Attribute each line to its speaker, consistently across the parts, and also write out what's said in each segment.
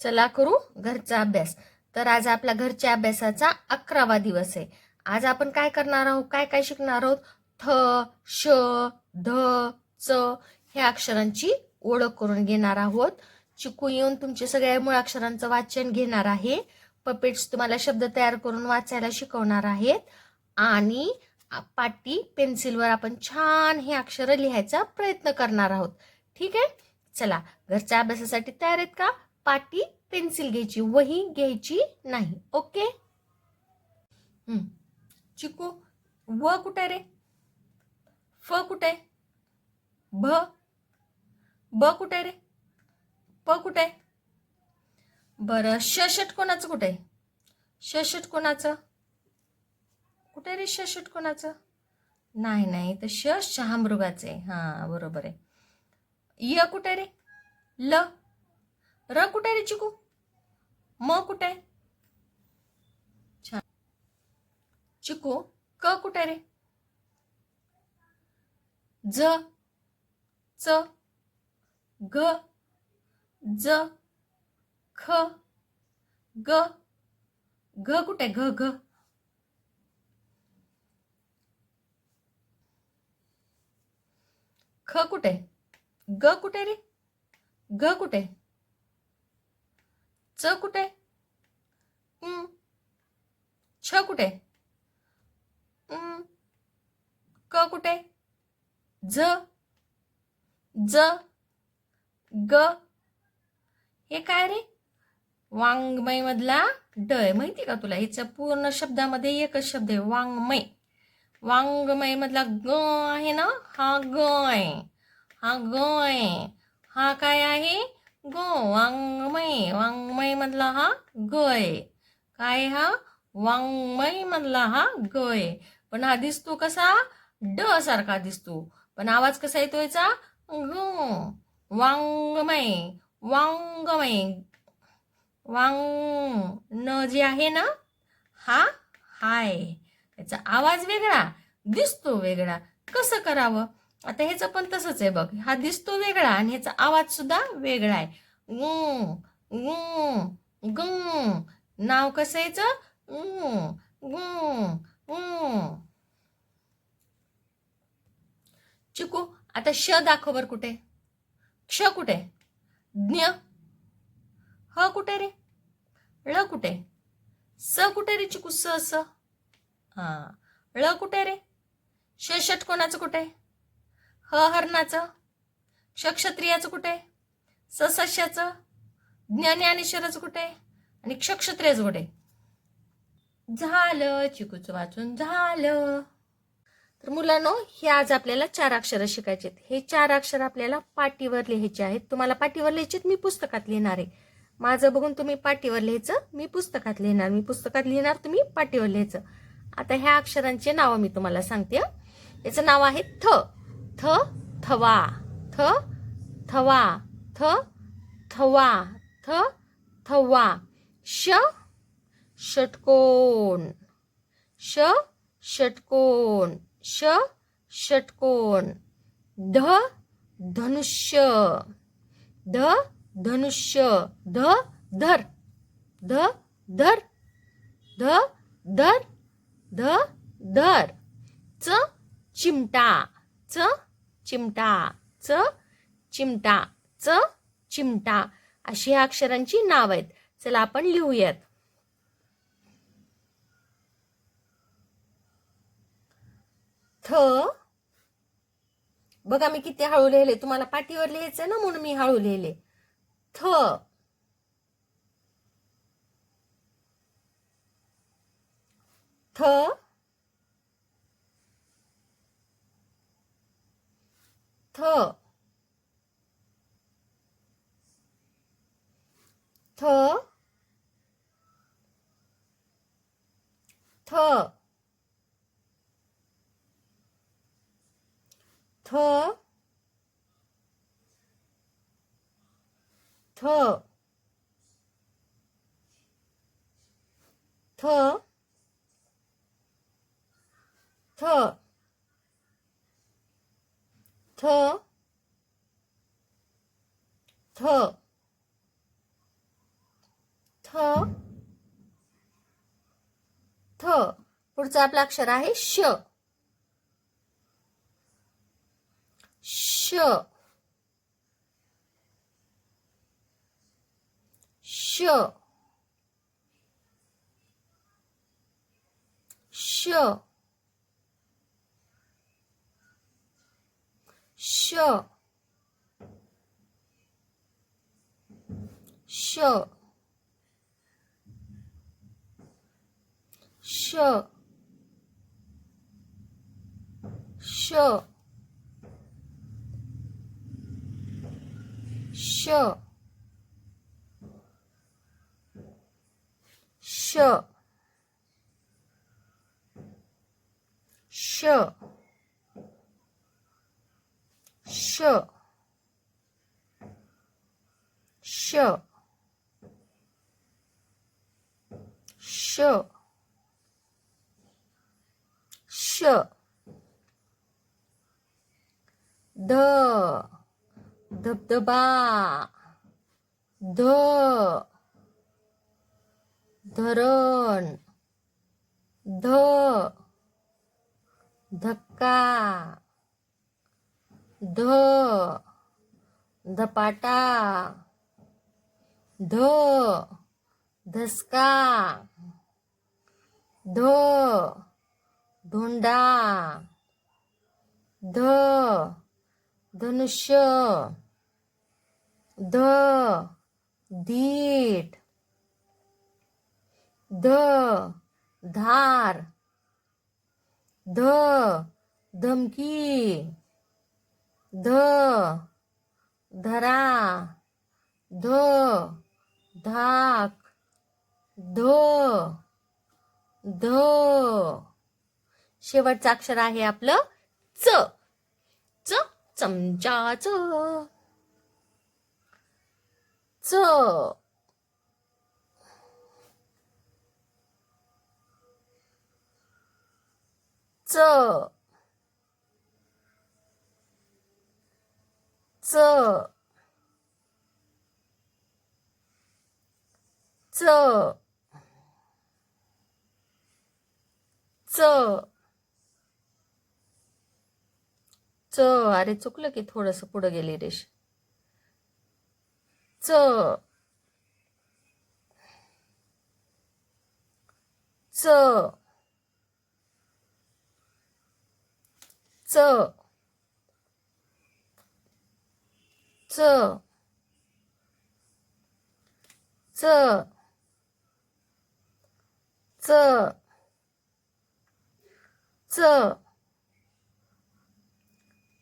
Speaker 1: चला करू घरचा अभ्यास. तर आज आपला घरच्या अभ्यासाचा अकरावा दिवस आहे. आज आपण काय करणार आहोत? काय काय शिकणार आहोत? थ श ध च ह्या अक्षरांची ओळख करून घेणार आहोत. चिकू येऊन तुमचे सगळ्या मूळ अक्षरांचं वाचन घेणार आहे. पपेट्स तुम्हाला शब्द तयार करून वाचायला शिकवणार आहेत. आणि पाटी पेन्सिलवर आपण छान हे अक्षर लिहायचा प्रयत्न करणार आहोत. ठीक आहे? चला घरच्या अभ्यासासाठी तयार आहेत का? पाटी पेन्सिल घ्यायची वही घ्यायची नाही ओके? चिकू व कुठे रे? फ कुठे? भ? ब कुठे रे? प कुठे? बरं षट कोणाचं कुठे? षट कोणाचं? कुठे रे षट कोणाचं? नाही नाही तर श शहामृगाचं. आहे हां बरोबर आहे. य कुठे रे? ल? र कुठे रे चिकू? म कुठे? छान. चिकू क कुठे रे? ज च ग ज ख ग घ कुठे? घ घ. ख कुठे? ग कुठे रे? ग कुठे? च कुठे. छ कुठे. क कुठे? झ ज. ग. हे काय रे? वाङ्मय मधला ड आहे. माहिती का तुला? हिच्या पूर्ण शब्दामध्ये एकच शब्द आहे. वाङ्मय. वाङ्मय मधला ग आहे ना? हा ग आहे. हा ग आहे. हा काय आहे? वाङ्मय वाङ्मय मधला हा गय. काय हा? वाङ्मय मधला हा गय. पण हा दिसतो कसा? ड सारखा दिसतो. पण आवाज कसा येतो याचा? ग. वाङ्मय वाङ्मय वांग न जे आहे ना हा हाय. याचा आवाज वेगळा दिसतो वेगळा. कसं करावं? आता ह्याचं पण तसंच आहे बघ. हा दिसतो वेगळा आणि ह्याचा आवाज सुद्धा वेगळा आहे. गु गु गु नाव कसं याचं? गु गु चिकू आता श दाखव बर कुठे? क्ष कुठे? ज्ञ. ह कुठे रे? ळ कुठे? स कुठे रे चिकू? स स. हा. ळ कुठे रे? श षटकोणाचं कुठे? ह हरणाचं क्षक्षत्रियाचं कुठे? स सस्याचं ज्ञ ज्ञानेश्वराचं कुठे? आणि क्षक्षत्रियाचं कुठे? झालं चिकूचं वाचून झालं. तर मुलांनो हे आज आपल्याला चार अक्षरं शिकायचे आहेत हे चार अक्षर आपल्याला पाटीवर लिहायचे आहेत. तुम्हाला पाटीवर लिहायचे मी पुस्तकात लिहिणार. आहे माझं बघून तुम्ही पाटीवर लिहायचं मी पुस्तकात लिहिणार. मी पुस्तकात लिहिणार तुम्ही पाटीवर लिहायचं. आता ह्या अक्षरांचे नावं मी तुम्हाला सांगते याचं नाव आहे थ. थ थवा थ थवा थ थवा थ थवा. श षटकोण श षटकोण श षटकोण ध धनुष्य. ध धनुष्य. ध धर. ध धर. ध धर. ध धर. च चिमटा. च चिमटा च चिमटा च चिमटा अशी ह्या अक्षरांची नाव आहेत. चला आपण लिहूयात. थ बघा मी किती हळू लिहिले तुम्हाला पाठीवर लिहायचं ना म्हणून मी हळू लिहिले. थ थ 터, 터, 터, 터, 터, 터, 터, थ थ थ थ. पुढचं आपलं अक्षर आहे श. श. श. श. 秀，秀，秀，秀。秀，秀，秀。sure. Sure. Sure. Sure. The. The the ba the. The the. The ध धपाटा ध धसका ध धोंडा ध धनुष्य ध धीट ध धार ध धमकी ध धरा ध धाक ध ध. शेवटचं अक्षर आहे आपलं च. च चमचाच. च. च. च च च च अरे चुकलं की थोडस पुढे गेली रेश च. च. च. च. च. च. च.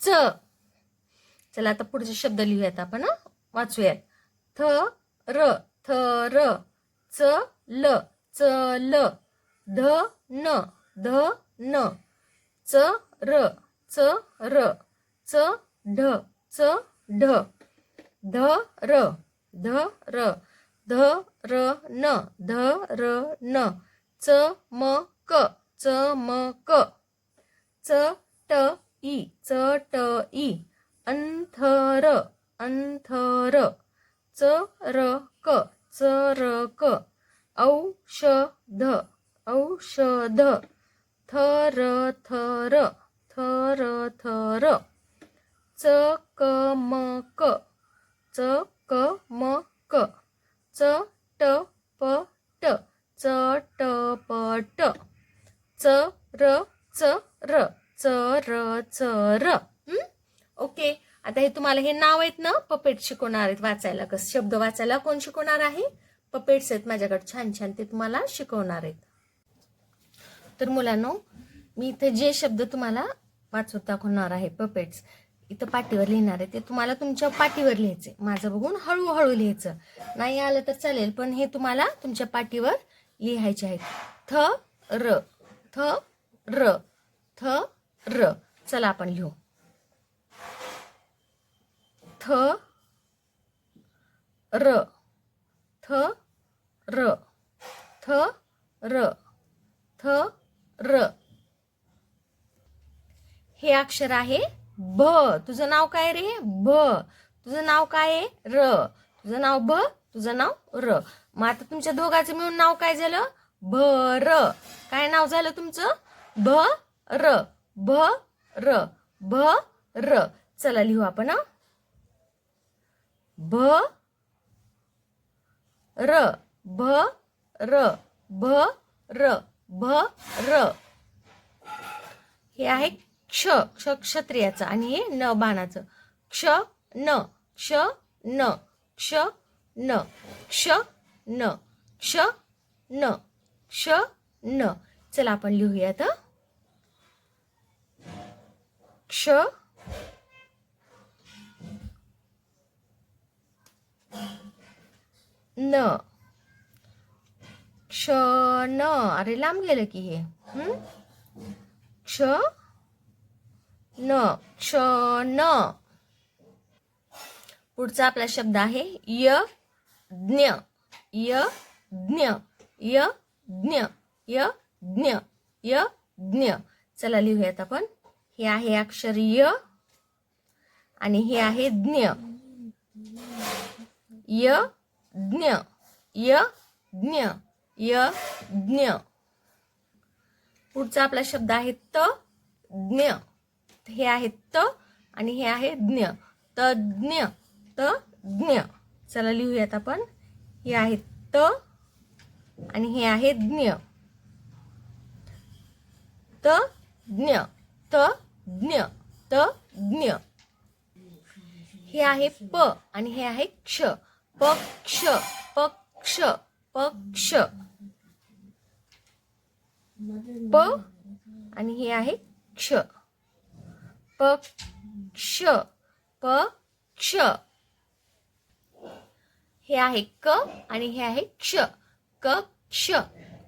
Speaker 1: च. चला आता पुढचे शब्द लिहूयात आपण वाचूयात. थ र थ र च ल च ल ध न ध न च र च र च ढ च ढ. ध र ध र ध र न ध र न च म क च म क च ट ई च ट ई अंथर अंथर च र क च र क औषध औषध थर थर थर थर चकमक चक मक च ट प ट. च ट पट च र च र. च र च र. ओके. आता हे तुम्हाला हे नाव आहेत ना? पपेट शिकवणार आहेत वाचायला. कस शब्द वाचायला कोण शिकवणार आहे? पपेट्स आहेत माझ्याकडे. छान छान. ते तुम्हाला शिकवणार आहेत. तर मुलांनो मी इथे जे शब्द तुम्हाला वाचून दाखवणार आहे पपेट्स इथं पाठीवर लिहिणार आहे. ते तुम्हाला तुमच्या पाटीवर लिहायचे माझं बघून हळूहळू लिहायचं. नाही आलं तर चालेल पण हे तुम्हाला तुमच्या पाठीवर लिहायचे आहेत. थ र थ र थ र. चला आपण लिहू. थ र थ र थ र थ र. हे अक्षर आहे भ. तुझं नाव काय रे? भ. तुझं नाव काय आहे? र. तुझं नाव भ. तुझं नाव र. मग आता तुमच्या दोघांचं मिळून नाव काय झालं? भर काय नाव झालं तुमचं? भ र. भ र. भ र. चला लिहू आपण भ र. भ र. भ र. भ र. हे आहे क्ष क्ष क्षत्रियाचं आणि हे न बाणाचं. क्ष न क्ष न क्ष न क्ष न क्ष न क्ष न. चला आपण लिहूयात क्ष न. क्ष न. अरे लांब गेलं की हे. क्ष न क्ष न. पुढचा आपला शब्द आहे य ज्ञ य ज्ञ य ज्ञ य ज्ञ य ज्ञ चला लिहूयात आपण. हे आहे अक्षर य आणि हे आहे ज्ञ. य ज्ञ य ज्ञ य ज्ञ पुढचा आपला शब्द आहे त ज्ञ. हे आहे त आणि हे आहे ज्ञ. तज्ञ तज्ञ चला लिहूयात आपण. हे आहे त आणि हे आहे ज्ञ. त ज्ञ त ज्ञ त ज्ञ. हे आहे प आणि हे आहे क्ष. पक्ष पक्ष पक्ष. प आणि हे आहे क्ष. पक्ष पक्ष. हे आहे क आणि हे आहे क्ष. कक्ष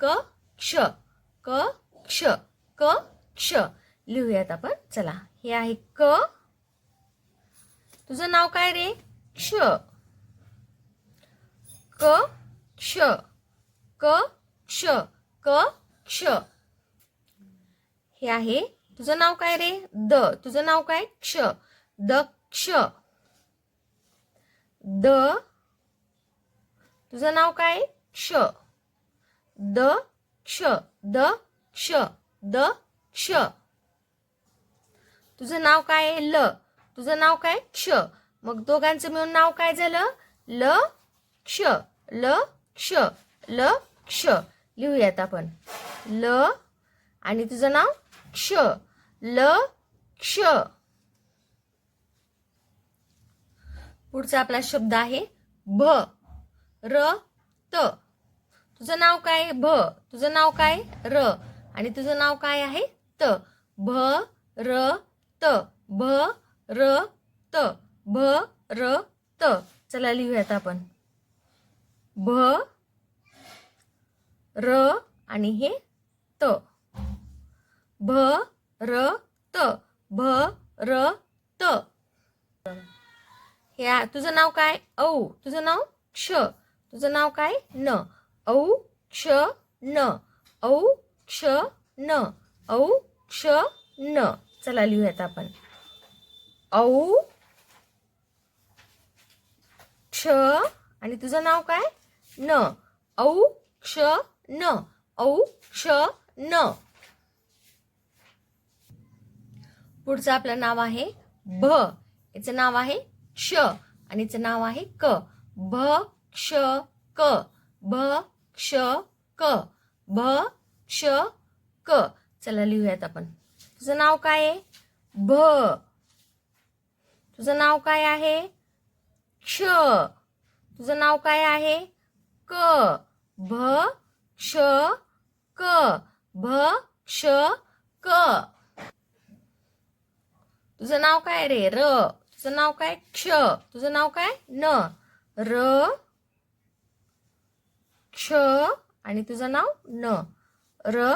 Speaker 1: कक्ष कक्ष कक्ष. क क्ष लिहूयात आपण. चला हे आहे क. तुझं नाव काय रे? क्ष. क क्ष क क्ष क क्ष हे आहे तुझं नाव काय रे? द. तुझं नाव काय? क्ष. दक्ष द. तुझं नाव काय? क्ष. द. क्ष. द. क्ष. द. क्ष. तुझं नाव काय? आहे ल. तुझं नाव काय? क्ष. मग दोघांचं मिळून नाव काय झालं? ल. क्ष. ल. क्ष. ल. क्ष. लिहूयात आपण. ल. आणि तुझं नाव? क्ष ल क्ष. पुढचा आपला शब्द आहे भ र त. तुझं नाव काय? भ. तुझं नाव काय? र. आणि तुझं नाव काय आहे? त. भ र त. भ र त. भ र त. चला लिहूयात आपण. भ र आणि हे त. भ र त. भ र त. ह्या तुझं नाव काय? औ. तुझं नाव? क्ष. तुझं नाव काय? न. औ क्ष न. औ क्ष न. औ क्ष न. चला लिहूयात आपण. औ क्ष आणि तुझं नाव काय? न. औ क्ष न. औ क्ष न. पुढचं आपलं नाव आहे भ. याचं नाव आहे क्ष आणि याचं नाव आहे क. भ क्ष क भ क्ष क भ क्ष क चला लिहूयात आपण. तुझं नाव काय आहे? भ. तुझं नाव काय आहे? क्ष. तुझं नाव काय आहे? क. भ क्ष क भ क्ष क तुझं नाव काय रे? र. तुझं नाव काय? क्ष. तुझं नाव काय? न. र. क्ष. आणि तुझं नाव? न. र.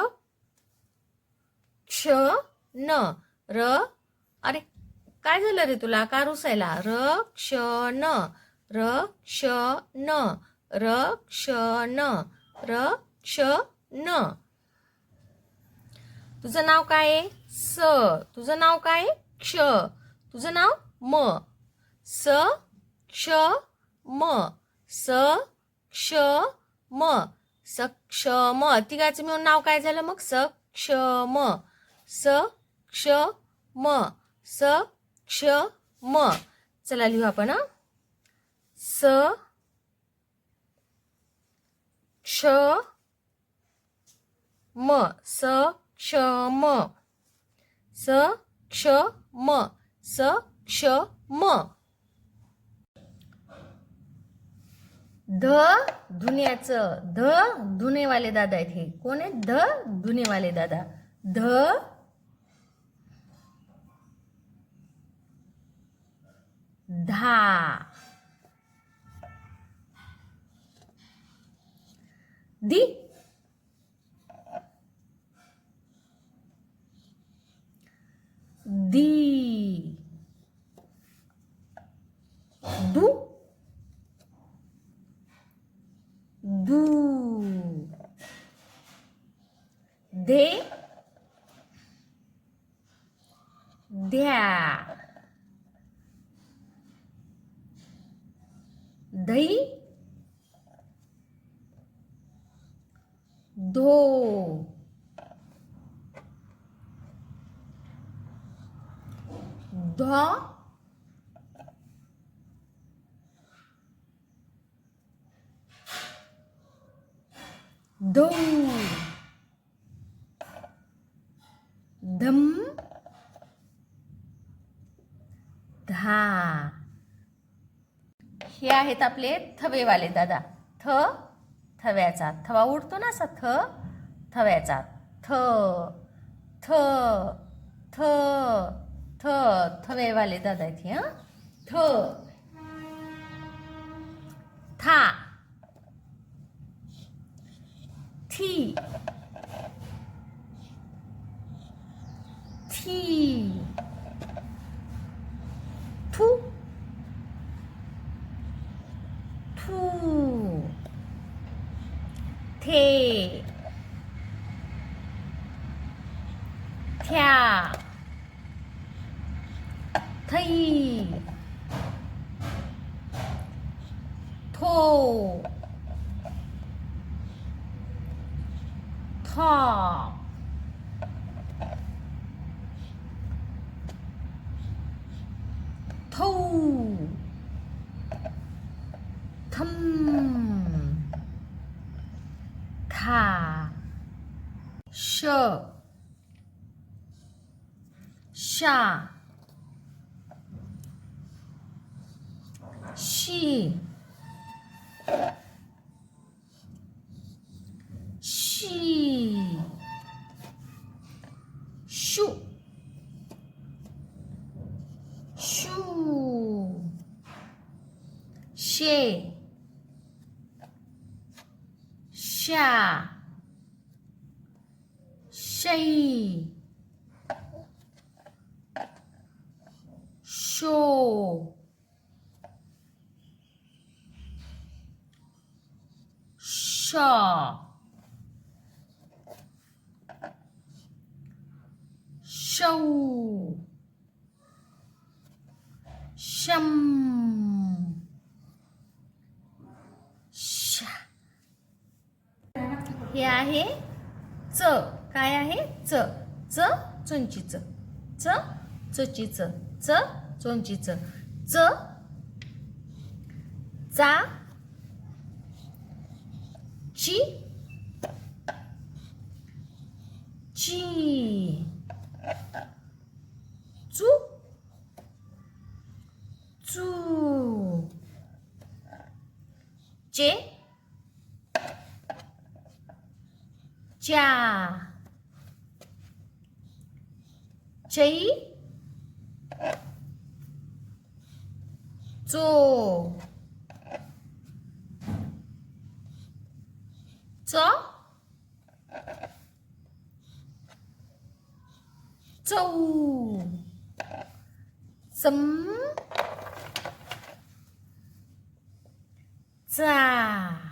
Speaker 1: क्ष. न. र. अरे काय झालं रे तुला? का रुसायला? र. क्ष. न. र. क्ष. न. र. क्ष. न. र. क्ष. न. तुझं नाव काय? आहे स. तुझं नाव काय? आहे? क्ष. तुझं नाव? म. स. क्ष. म. स. क्ष. म. सक्षम. तिघाचं मिळून नाव काय झालं मग? सक्षम. स क्ष म स क्ष म चला लिहू आपण स क्ष म स. क्ष. म. स क्ष म स क्ष म. ध धुण्याचं. ध धुणेवाले दादा आहेत हे. कोण आहेत? ध धुणेवाले दादा. ध धा. दी दी। दू। दू। दे। द्या। दही। दो। ध. दो धम धा. हे आहेत आपले थवेवाले दादा. थ थव्याचा. थवा उडतो ना असा थ थव्याचा. थ थ थ. थ थवेवाले दादा इथे हं? थ। था। थी। थी। थू। थू। थे। थ्या। थई थो था थौ थम था श शा शी शी शू शू शे शा शै शो शा शौ शम शा हे आहे च काय आहे च च चुंचीच च चुचीच च चोंचीच च चा चू चू चे च्या चै चो च चौ चम चा